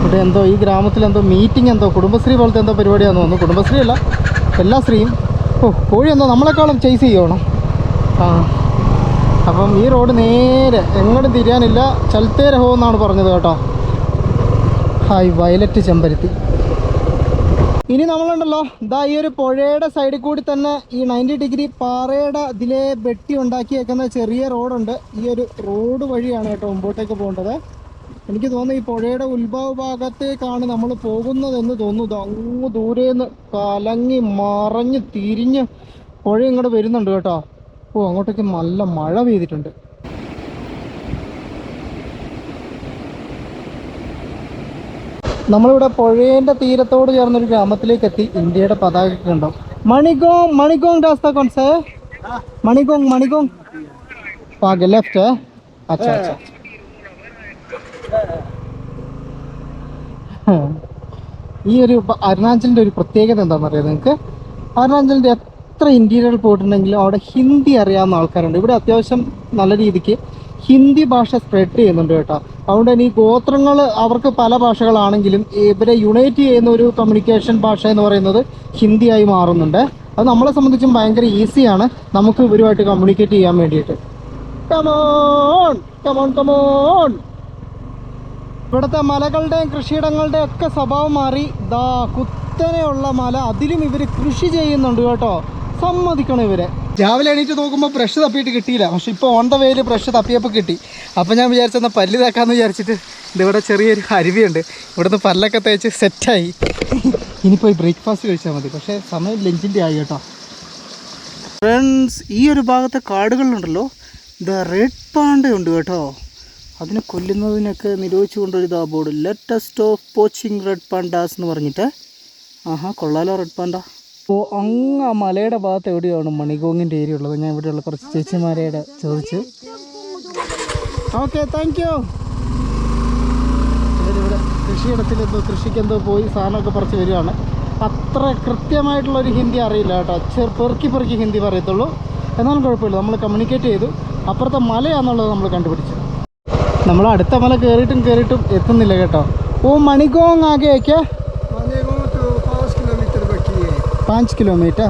ഇവിടെ എന്തോ ഈ ഗ്രാമത്തിൽ എന്തോ മീറ്റിംഗ് എന്തോ കുടുംബശ്രീ പോലത്തെ എന്തോ പരിപാടിയാന്ന് തോന്നുന്നു. കുടുംബശ്രീ അല്ല എല്ലാ സ്ത്രീയും. ഓ കോഴി എന്തോ നമ്മളെക്കാളും ചേസ് ചെയ്യണം. ആ. അപ്പം ഈ റോഡ് നേരെ എങ്ങോട്ടും തിരിയാനില്ല. ചലത്തേരഹോ എന്നാണ് പറഞ്ഞത് കേട്ടോ. ഹായ് വയലറ്റ് ചെമ്പരത്തി. ഇനി നമ്മളുണ്ടല്ലോ ഇതാ ഈ ഒരു പുഴയുടെ സൈഡിൽ കൂടി തന്നെ ഈ നയന്റി ഡിഗ്രി പാറയുടെ ഇതിലെ വെട്ടി ഉണ്ടാക്കിയേക്കുന്ന ചെറിയ റോഡുണ്ട് ഈ ഒരു റോഡ് വഴിയാണ് കേട്ടോ മുമ്പോട്ടേക്ക് പോകേണ്ടത്. എനിക്ക് തോന്നുന്നു ഈ പുഴയുടെ ഉത്ഭവ ഭാഗത്തേക്കാണ് നമ്മൾ പോകുന്നതെന്ന് തോന്നുന്നു. അങ്ങ് നിന്ന് കലങ്ങി മറഞ്ഞ് തിരിഞ്ഞ് പുഴ ഇങ്ങോട്ട് വരുന്നുണ്ട് കേട്ടോ. ഓ അങ്ങോട്ടേക്ക് നല്ല മഴ പെയ്തിട്ടുണ്ട്. നമ്മളിവിടെ പുഴേന്റെ തീരത്തോട് ചേർന്നൊരു ഗ്രാമത്തിലേക്ക് എത്തി ഇന്ത്യയുടെ പതാക കണ്ടോ. മണികോങ് മണികോങ് രാസ്ത മണികോങ് മണികോങ് മണിഗോങ്. ആകെ ലെഫ്റ്റ് അച്ഛാ അച്ഛാ. ഈ ഒരു അരുണാചലിന്റെ ഒരു പ്രത്യേകത എന്താണെന്ന് അറിയാം നിങ്ങൾക്ക് അരുണാചലിന്റെ എത്ര ഇന്റീരിയറിൽ പോയിട്ടുണ്ടെങ്കിലും അവിടെ ഹിന്ദി അറിയാവുന്ന ആൾക്കാരുണ്ട്. ഇവിടെ അത്യാവശ്യം നല്ല രീതിക്ക് ഹിന്ദി ഭാഷ സ്പ്രെഡ് ചെയ്യുന്നുണ്ട് കേട്ടോ. അതുകൊണ്ട് തന്നെ ഈ ഗോത്രങ്ങൾ അവർക്ക് പല ഭാഷകളാണെങ്കിലും ഇവരെ യുണൈറ്റ് ചെയ്യുന്ന ഒരു കമ്മ്യൂണിക്കേഷൻ ഭാഷ എന്ന് പറയുന്നത് ഹിന്ദിയായി മാറുന്നുണ്ട്. അത് നമ്മളെ സംബന്ധിച്ചും ഭയങ്കര ഈസിയാണ് നമുക്ക് ഇവരുമായിട്ട് കമ്മ്യൂണിക്കേറ്റ് ചെയ്യാൻ വേണ്ടിയിട്ട്. കമോൺ കമോൺ കമോൺ ഇവിടുത്തെ മലകളുടെയും കൃഷിയിടങ്ങളുടെയും ഒക്കെ സ്വഭാവം മാറി. ദാ കുത്തനെയുള്ള മല. അതിലും ഇവർ കൃഷി ചെയ്യുന്നുണ്ട് കേട്ടോ. സമ്മതിക്കണം ഇവരെ. രാവിലെ എണീറ്റ് നോക്കുമ്പോൾ ബ്രഷ് തപ്പിയിട്ട് കിട്ടിയില്ല. പക്ഷെ ഇപ്പോൾ ഓൺ ദ വേയിൽ ബ്രഷ് തപ്പിയപ്പോൾ കിട്ടി. അപ്പോൾ ഞാൻ വിചാരിച്ചെന്നാൽ പല്ല് തേക്കാമെന്ന് വിചാരിച്ചിട്ട് ഇതിവിടെ ചെറിയൊരു അരുവിയുണ്ട്. ഇവിടുന്ന് പല്ലൊക്കെ തേച്ച് സെറ്റായി ഇനിയിപ്പോൾ ഈ ബ്രേക്ക്ഫാസ്റ്റ് കഴിച്ചാൽ മതി. പക്ഷേ സമയം ലഞ്ചിന്റെ ആയി കേട്ടോ. ഫ്രണ്ട്സ് ഈ ഒരു ഭാഗത്തെ കാടുകളിലുണ്ടല്ലോ ദ റെഡ് പാണ്ട് ഉണ്ട് കേട്ടോ. അതിനെ കൊല്ലുന്നതിനൊക്കെ നിരോധിച്ചു കൊണ്ടൊരു ഇതാ board latest of poaching red pandas എന്ന് പറഞ്ഞിട്ട്. ആഹാ കൊള്ളാലോ റെഡ് പാണ്ട അപ്പോൾ അങ്ങ് ആ മലയുടെ ഭാഗത്ത് എവിടെയാണ് മണികോങ്ങിന്റെ ഏരിയ ഉള്ളത്? ഞാൻ ഇവിടെയുള്ള കുറച്ച് ചേച്ചിമാരെയുടെ ചോദിച്ചു. ഓക്കെ താങ്ക് യു ഇവരിവിടെ കൃഷിയിടത്തിലെന്തോ കൃഷിക്കെന്തോ പോയി സാധനമൊക്കെ പറിച്ച് വരികയാണ്. അത്ര കൃത്യമായിട്ടുള്ളൊരു ഹിന്ദി അറിയില്ല കേട്ടോ. ചെറു പെറുക്കി പെറുക്കി ഹിന്ദി പറയത്തുള്ളൂ. എന്നാലും കുഴപ്പമില്ല. നമ്മൾ കമ്മ്യൂണിക്കേറ്റ് ചെയ്തു. അപ്പുറത്തെ മലയാണെന്നുള്ളത് നമ്മൾ കണ്ടുപിടിച്ചു. നമ്മൾ അടുത്ത മല കയറിയിട്ടും കയറിയിട്ടും എത്തുന്നില്ല കേട്ടോ. ഓ മണികോങ് ആകെയൊക്കെ പാഞ്ച് കിലോമീറ്റർ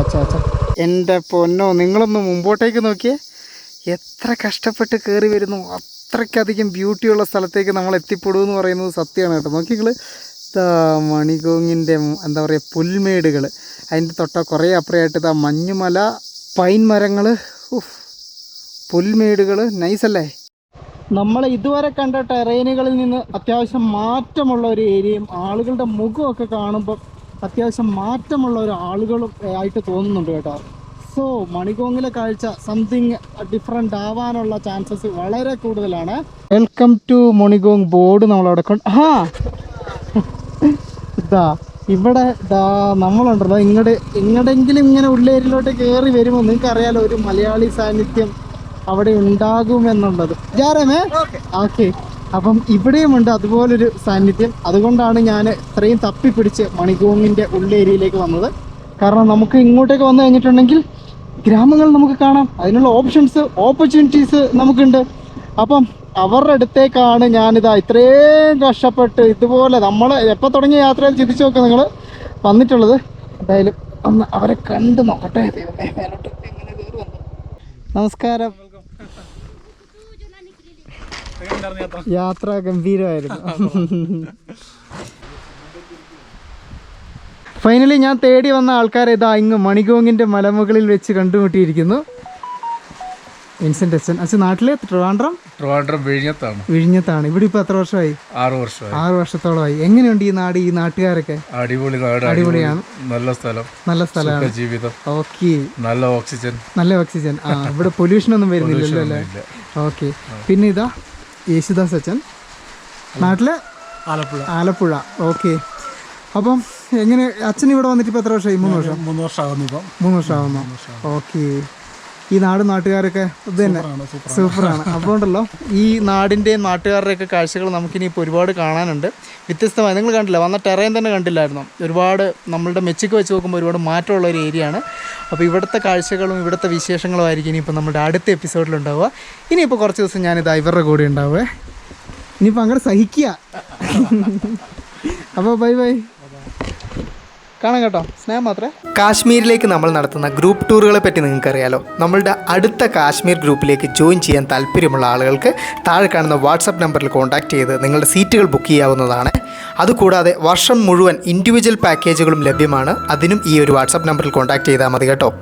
അച്ഛാ അച്ഛാ. എന്റെ പൊന്നോ നിങ്ങളൊന്ന് മുമ്പോട്ടേക്ക് നോക്കിയേ. എത്ര കഷ്ടപ്പെട്ട് കയറി വരുന്നു. അത്രയ്ക്കധികം ബ്യൂട്ടിയുള്ള സ്ഥലത്തേക്ക് നമ്മൾ എത്തിപ്പെടും എന്ന് പറയുന്നത് സത്യമാണ് കേട്ടോ. നോക്കി നിങ്ങൾ മണികോങ്ങിന്റെ എന്താ പറയുക പുൽമേടുകൾ അതിന്റെ തൊട്ട കുറേ അപ്പുറമായിട്ട് ഇതാ മഞ്ഞുമല പൈൻ മരങ്ങൾ പുൽമേടുകൾ നൈസല്ലേ? നമ്മൾ ഇതുവരെ കണ്ട ടെറൈനുകളിൽ നിന്ന് അത്യാവശ്യം മാറ്റമുള്ള ഒരു ഏരിയയും ആളുകളുടെ മുഖമൊക്കെ കാണുമ്പോൾ അത്യാവശ്യം മാറ്റമുള്ള ഒരു ആളുകളും ആയിട്ട് തോന്നുന്നുണ്ട് കേട്ടോ. സോ മണികോങ്ങിലെ കാഴ്ച സംതിങ് ഡിഫറെന്റ് ആവാനുള്ള ചാൻസസ് വളരെ കൂടുതലാണ്. വെൽക്കം ടു മണികോങ് ബോർഡ് നമ്മളവിടെ കൊണ്ട് ആ ഇതാ ഇവിടെ ഇതാ നമ്മളുണ്ടല്ലോ. ഇങ്ങോട്ട് ഇങ്ങടെങ്കിലും ഇങ്ങനെ ഉള്ളേരിലോട്ട് കയറി വരുമ്പോൾ നിങ്ങൾക്ക് അറിയാലോ ഒരു മലയാളി സാന്നിധ്യം അവിടെ ഉണ്ടാകുമെന്നുള്ളത്. ജാരമേ? ഓക്കെ അപ്പം ഇവിടെയുമുണ്ട് അതുപോലൊരു സാന്നിധ്യം. അതുകൊണ്ടാണ് ഞാൻ ഇത്രയും തപ്പിപ്പിടിച്ച് മണികോങ്ങിന്റെ ഉള്ളേരിയയിലേക്ക് വന്നത്. കാരണം നമുക്ക് ഇങ്ങോട്ടേക്ക് വന്നു കഴിഞ്ഞിട്ടുണ്ടെങ്കിൽ ഗ്രാമങ്ങൾ നമുക്ക് കാണാം. അതിനുള്ള ഓപ്ഷൻസ് ഓപ്പർച്യൂണിറ്റീസ് നമുക്കുണ്ട്. അപ്പം അവരുടെ അടുത്തേക്കാണ് ഞാനിതാ ഇത്രയും കഷ്ടപ്പെട്ട് ഇതുപോലെ നമ്മൾ എപ്പോൾ തുടങ്ങിയ യാത്രയിൽ ചിന്തിച്ചു നോക്കുക നിങ്ങൾ വന്നിട്ടുള്ളത്? എന്തായാലും ഒന്ന് അവരെ കണ്ടു നോക്കട്ടെ ദൈവമേ, എങ്ങനെ? നമസ്കാരം. യാത്ര ഗംഭീരമായിരുന്നു. ഫൈനലി ഞാൻ തേടി വന്ന ആൾക്കാരെ ഇതാ ഇങ്ങ് മണികോങ്ങിന്റെ മലമുകളിൽ വെച്ച് കണ്ടുമുട്ടിയിരിക്കുന്നു. വിൻസെന്റ് അച്ഛൻ അച്ഛൻ നാട്ടിലെ ട്രിവാൻഡ്രം? ട്രിവാൻഡ്രം വിഴിഞ്ഞത്താണ്. വിഴിഞ്ഞത്താണ്. ഇവിടെ ഇപ്പൊ എത്ര വർഷമായി? ആറ് വർഷമായി. ആറ് വർഷത്തോളമായി. എങ്ങനെയുണ്ട് ഈ നാട് ഈ നാട്ടുകാരൊക്കെ? അടിപൊളി നാട് അടിപൊളിയാണ്. നല്ല സ്ഥലം. നല്ല സ്ഥലമാണ്. ജീവിതം ഓക്കെ നല്ല ഓക്സിജൻ. നല്ല ഓക്സിജൻ. ആ ഇവിടെ പൊല്യൂഷൻ ഒന്നും വരുന്നില്ലല്ലോ അല്ലേ? ഓക്കെ പിന്നെ ഇതാ യേശുദാസ് അച്ഛൻ. നാട്ടിലെ ആലപ്പുഴ. ആലപ്പുഴ. ഓക്കെ. അപ്പം എങ്ങനെ അച്ഛൻ ഇവിടെ വന്നിട്ട് ഇപ്പൊ എത്ര വർഷമായി? മൂന്ന് വർഷം. മൂന്ന് വർഷമാകുന്നു ഇപ്പം. മൂന്ന് വർഷമാകുന്നു ഓക്കെ. ഈ നാട് നാട്ടുകാരൊക്കെ ഇത് തന്നെ. സൂപ്പറാണ് അപ്പോൾ ഉണ്ടല്ലോ ഈ നാടിന്റെയും നാട്ടുകാരുടെയൊക്കെ കാഴ്ചകൾ നമുക്കിനി ഇപ്പോൾ ഒരുപാട് കാണാനുണ്ട്. വ്യത്യസ്തമായി നിങ്ങൾ കണ്ടില്ല വന്ന ടെറയും തന്നെ കണ്ടില്ലായിരുന്നു? ഒരുപാട് നമ്മളുടെ മെച്ചിക്ക് വെച്ച് നോക്കുമ്പോൾ ഒരുപാട് മാറ്റമുള്ള ഒരു ഏരിയ ആണ് അപ്പോൾ ഇവിടുത്തെ കാഴ്ചകളും ഇവിടുത്തെ വിശേഷങ്ങളും ആയിരിക്കും ഇനിയിപ്പോൾ നമ്മുടെ അടുത്ത എപ്പിസോഡിൽ എപ്പിസോഡിലുണ്ടാവുക ഇനിയിപ്പോൾ കുറച്ച് ദിവസം ഞാനിത് ഇവരുടെ കൂടെ ഉണ്ടാവുക ഇനിയിപ്പോൾ അങ്ങനെ സഹിക്കുക. അപ്പോൾ ബൈ ബൈ. കാണാം കേട്ടോ. സ്നേഹം മാത്രമേ കാശ്മീരിലേക്ക് നമ്മൾ നടത്തുന്ന ഗ്രൂപ്പ് ടൂറുകളെ പറ്റി നിങ്ങൾക്കറിയാലോ. നമ്മളുടെ അടുത്ത കാശ്മീർ ഗ്രൂപ്പിലേക്ക് ജോയിൻ ചെയ്യാൻ താല്പര്യമുള്ള ആളുകൾക്ക് താഴെ കാണുന്ന വാട്സപ്പ് നമ്പറിൽ കോൺടാക്ട് ചെയ്ത് നിങ്ങളുടെ സീറ്റുകൾ ബുക്ക് ചെയ്യാവുന്നതാണ്. അതുകൂടാതെ വർഷം മുഴുവൻ ഇൻഡിവിജ്വൽ പാക്കേജുകളും ലഭ്യമാണ്. അതിനും ഈ ഒരു വാട്സപ്പ് നമ്പറിൽ കോൺടാക്ട് ചെയ്താൽ മതി കേട്ടോ.